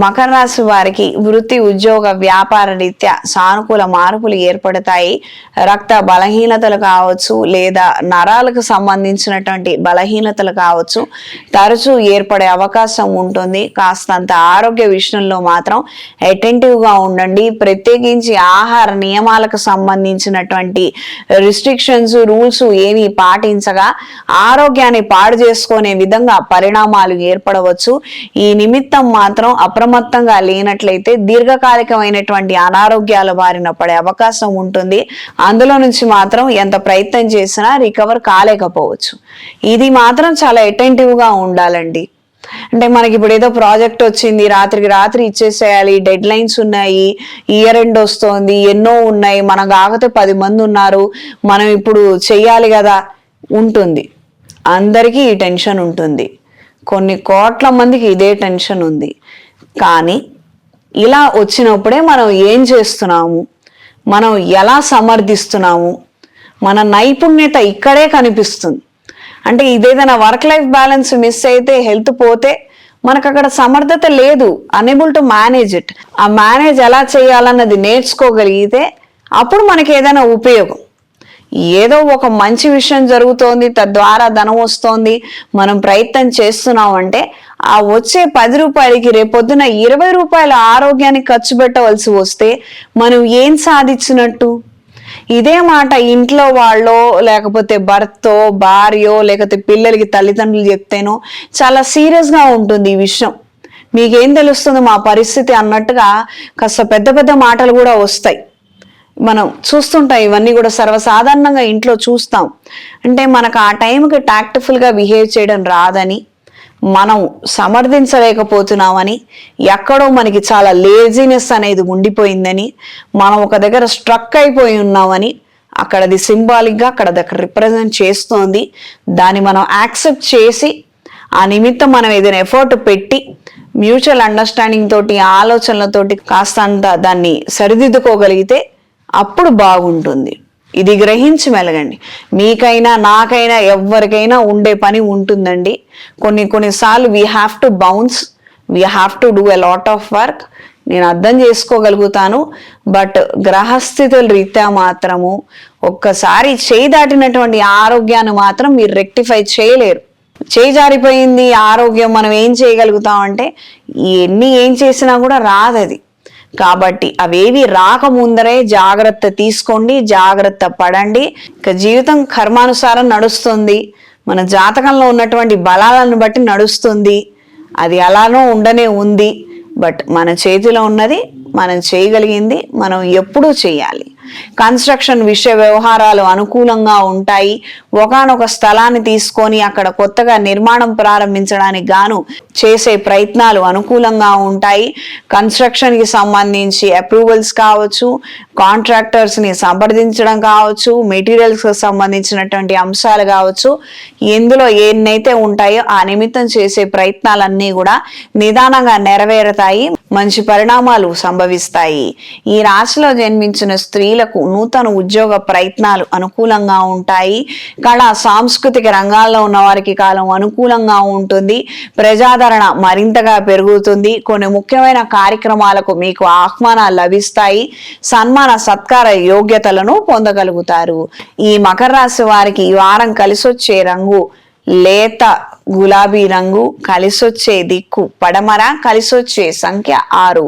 మకర రాశి వారికి వృత్తి ఉద్యోగ వ్యాపార రీత్యా సానుకూల మార్పులు ఏర్పడతాయి. రక్త బలహీనతలు కావచ్చు లేదా నరాలకు సంబంధించినటువంటి బలహీనతలు కావచ్చు తరచూ ఏర్పడే అవకాశం ఉంటుంది. కాస్తంత ఆరోగ్య విషయంలో మాత్రం అటెంటివ్గా ఉండండి. ప్రత్యేకించి ఆహార నియమాలకు సంబంధించినటువంటి రిస్ట్రిక్షన్స్ రూల్స్ ఏమీ పాటించగా ఆరోగ్యాన్ని పాడు చేసుకునే విధంగా పరిణామాలు ఏర్పడవచ్చు. ఈ నిమిత్తం మాత్రం అప్రమత్తంగా లేనట్లయితే దీర్ఘకాలికమైనటువంటి అనారోగ్యాల బారిన పడే అవకాశం ఉంటుంది. అందులో నుంచి మాత్రం ఎంత ప్రయత్నం చేసినా రికవర్ కాలేకపోవచ్చు. ఇది మాత్రం చాలా అటెంటివ్గా ఉండాలండి. అంటే మనకి ఇప్పుడు ఏదో ప్రాజెక్ట్ వచ్చింది రాత్రికి రాత్రి ఇచ్చేసేయాలి డెడ్ లైన్స్ ఉన్నాయి ఇయర్ ఎండ్ వస్తోంది ఎన్నో ఉన్నాయి మనం కాకపోతే పది మంది ఉన్నారు మనం ఇప్పుడు చెయ్యాలి కదా ఉంటుంది. అందరికీ ఈ టెన్షన్ ఉంటుంది. కొన్ని కోట్ల మందికి ఇదే టెన్షన్ ఉంది. కానీ ఇలా వచ్చినప్పుడే మనం ఏం చేస్తున్నాము? మనం ఎలా సమర్థిస్తున్నాము? మన నైపుణ్యత ఇక్కడే కనిపిస్తుంది. అంటే ఇదేదైనా వర్క్ లైఫ్ బ్యాలెన్స్ మిస్ అయితే హెల్త్ పోతే మనకు అక్కడ సమర్థత లేదు. అనేబుల్ టు మేనేజ్ ఇట్ ఆ మేనేజ్ ఎలా చేయాలన్నది నేర్చుకోగలిగితే అప్పుడు మనకి ఏదైనా ఉపయోగం. ఏదో ఒక మంచి విషయం జరుగుతోంది తద్వారా ధనం వస్తోంది మనం ప్రయత్నం చేస్తున్నాం అంటే ఆ వచ్చే పది రూపాయలకి రేపొద్దున ఇరవై రూపాయల ఆరోగ్యానికి ఖర్చు పెట్టవలసి వస్తే మనం ఏం సాధించినట్టు? ఇదే మాట ఇంట్లో వాళ్ళో లేకపోతే భర్తో భార్యో లేకపోతే పిల్లలకి తల్లిదండ్రులు చెప్తేనో చాలా సీరియస్గా ఉంటుంది ఈ విషయం. మీకేం తెలుస్తుంది మా పరిస్థితి అన్నట్టుగా కాస్త పెద్ద పెద్ద మాటలు కూడా వస్తాయి. మనం చూస్తుంటాం ఇవన్నీ కూడా సర్వసాధారణంగా ఇంట్లో చూస్తాం. అంటే మనకు ఆ టైంకి టాక్ట్ఫుల్గా బిహేవ్ చేయడం రాదని మనం సమర్థించలేకపోతున్నామని ఎక్కడో మనకి చాలా లేజినెస్ అనేది ఉండిపోయిందని మనం ఒక దగ్గర స్ట్రక్ అయిపోయి ఉన్నామని అక్కడది సింబాలిక్గా అక్కడ దగ్గర రిప్రజెంట్ చేస్తోంది. దాన్ని మనం యాక్సెప్ట్ చేసి ఆ నిమిత్తం మనం ఏదైనా ఎఫర్ట్ పెట్టి మ్యూచువల్ అండర్స్టాండింగ్ తోటి ఆలోచనలతోటి కాస్తంత దాన్ని సరిదిద్దుకోగలిగితే అప్పుడు బాగుంటుంది. ఇది గ్రహించి మెలగండి. మీకైనా నాకైనా ఎవరికైనా ఉండే పని ఉంటుందండి. కొన్ని కొన్నిసార్లు we have to bounce we have to do a lot of work నేను అర్థం చేసుకోగలుగుతాను. బట్ గ్రహస్థితుల రీత్యా మాత్రము ఒక్కసారి చేయి దాటినటువంటి ఆరోగ్యాన్ని మాత్రం మీరు రెక్టిఫై చేయలేరు. చేయి జారిపోయింది ఆరోగ్యం మనం ఏం చేయగలుగుతాం అంటే ఎన్ని ఏం చేసినా కూడా రాదది. కాబట్టి అవేవి రాకముందరే జాగ్రత్త తీసుకోండి జాగ్రత్త పడండి. ఇక జీవితం కర్మానుసారం నడుస్తుంది. మన జాతకంలో ఉన్నటువంటి బలాలను బట్టి నడుస్తుంది. అది అలానో ఉండనే ఉంది. బట్ మన చేతిలో ఉన్నది మనం చేయగలిగింది మనం ఎప్పుడూ చేయాలి. కన్స్ట్రక్షన్ విషయ వ్యవహారాలు అనుకూలంగా ఉంటాయి. ఒకనొక స్థలాన్ని తీసుకొని అక్కడ కొత్తగా నిర్మాణం ప్రారంభించడానికి గాను చేసే ప్రయత్నాలు అనుకూలంగా ఉంటాయి. కన్స్ట్రక్షన్కి సంబంధించి అప్రూవల్స్ కావచ్చు కాంట్రాక్టర్స్ని సంప్రదించడం కావచ్చు మెటీరియల్స్ సంబంధించినటువంటి అంశాలు కావచ్చు ఎందులో ఎన్నైతే ఉంటాయో ఆ నిమిత్తం చేసే ప్రయత్నాలన్నీ కూడా నిదానంగా నెరవేరుతాయి మంచి పరిణామాలు సంభవిస్తాయి. ఈ రాశిలో జన్మించిన స్త్రీలకు నూతన ఉద్యోగ ప్రయత్నాలు అనుకూలంగా ఉంటాయి. కళా సాంస్కృతిక రంగాల్లో ఉన్న వారికి కాలం అనుకూలంగా ఉంటుంది. ప్రజాదరణ మరింతగా పెరుగుతుంది. కొన్ని ముఖ్యమైన కార్యక్రమాలకు మీకు ఆహ్వానాలు లభిస్తాయి. సన్మాన సత్కార యోగ్యతలను పొందగలుగుతారు. ఈ మకర రాశి వారికి ఈ వారం కలిసొచ్చే రంగు లేత గులాబీ రంగు కలిసొచ్చే దిక్కు పడమర కలిసొచ్చే సంఖ్య ఆరు.